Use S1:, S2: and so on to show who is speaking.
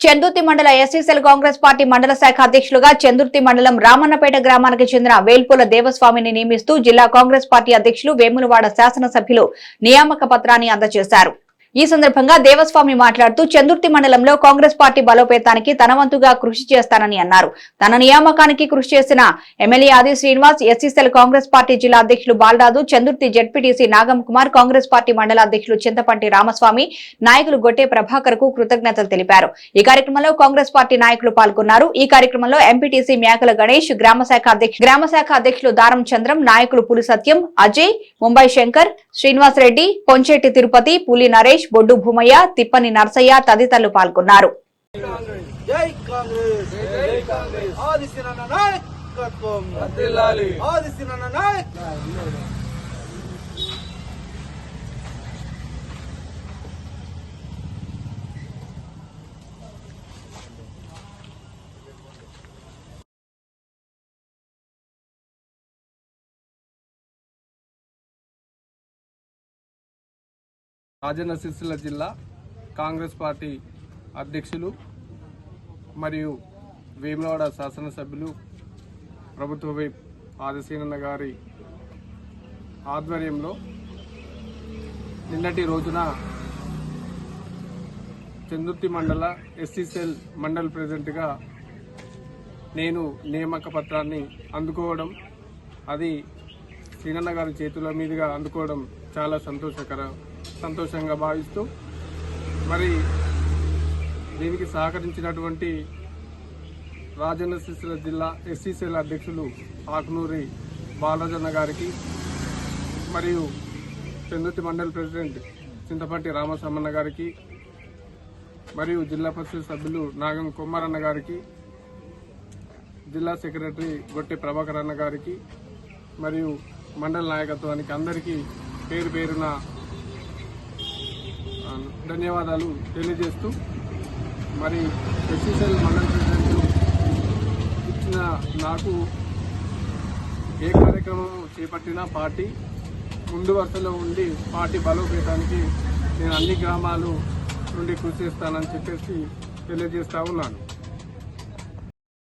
S1: చందుర్తి మండల SCCL Congress party మండల శాఖ అధ్యక్షులుగా చందుర్తి మండలం రామన్నపేట గ్రామానికి చెందిన వేల్పుల దేవస్వామిని నియమిస్తూ జిల్లా కాంగ్రెస్ పార్టీ అధ్యక్షులు వేములవాడ శాసనసభ్యులు నియామక పత్రాన్ని అందజేశారు. ఈ సందర్భంగా దేవస్వామి మాట్లాడుతూ చందుర్తి మండలంలో కాంగ్రెస్ పార్టీ బలోపేతానికి తన వంతుగా కృషి చేస్తానని అన్నారు. తన నియామకానికి కృషి చేసిన ఎమ్మెల్యే ఆది శ్రీనివాస్ ఎస్సీసీఎల్ కాంగ్రెస్ పార్టీ జిల్లా అధ్యక్షులు Balaraju Chandurthi ZPTC Nagam Kumar Congress party మండల అధ్యక్షులు చింతపంటి రామస్వామి నాయకులు గొట్టే ప్రభాకర్కు కృతజ్ఞతలు తెలిపారు. ఈ కార్యక్రమంలో కాంగ్రెస్ పార్టీ నాయకులు పాల్గొన్నారు. ఈ కార్యక్రమంలో ఎంపీటీసీ మేకల గణేష్ గ్రామ శాఖ అధ్యక్షులు గ్రామ శాఖ అధ్యక్షులు దారం చంద్రం నాయకులు పులి సత్యం అజయ్ ముంబై శంకర్ శ్రీనివాస్ రెడ్డి పొంచెట్టి తిరుపతి పులి నరేష్ బొడ్డు భూమయ్య తిప్పని నర్సయ్య తదితరులు పాల్గొన్నారు.
S2: జై కాంగ్రెస్ జై కాంగ్రెస్. ఆదిశీనన్న నాయకత్వం.
S3: రాజన్న సిరిసిల్ల జిల్లా కాంగ్రెస్ పార్టీ అధ్యక్షులు మరియు వేములవాడ శాసనసభ్యులు ప్రభుత్వ వైప్ ఆదిశీనన్న గారి ఆధ్వర్యంలో నిన్నటి రోజున చందుర్తి మండల ఎస్సీసెల్ మండల్ ప్రెసిడెంట్గా నేను నియామక పత్రాన్ని అందుకోవడం అది సీనన్న గారి చేతుల మీదుగా అందుకోవడం చాలా సంతోషకర సంతోషంగా భావిస్తూ మరి దీనికి సహకరించినటువంటి రాజన్న సిరిసిల్ల జిల్లా ఎస్సీసీల అధ్యక్షులు ఆకునూరి బాలరాజన్న గారికి మరియు చందుర్తి మండలి ప్రెసిడెంట్ చింతపట్టి రామస్వామన్న గారికి మరియు జిల్లా పరిషత్ సభ్యులు నాగం కుమారన్న గారికి జిల్లా సెక్రటరీ గొట్టె ప్రభాకర్ అన్న గారికి మరియు మండల నాయకత్వానికి అందరికీ పేరు పేరున ధన్యవాదాలు తెలియజేస్తూ మరి ఎస్సీసీఎల్ మండల ప్రెసిడెంట్ ఇచ్చిన నాకు ఏ కార్యక్రమం చేపట్టినా పార్టీ ముందు వరుసలో ఉండి పార్టీ బలోపేతానికి నేను అన్ని గ్రామాలు నుండి కృషి చేస్తానని చెప్పేసి తెలియజేస్తా ఉన్నాను.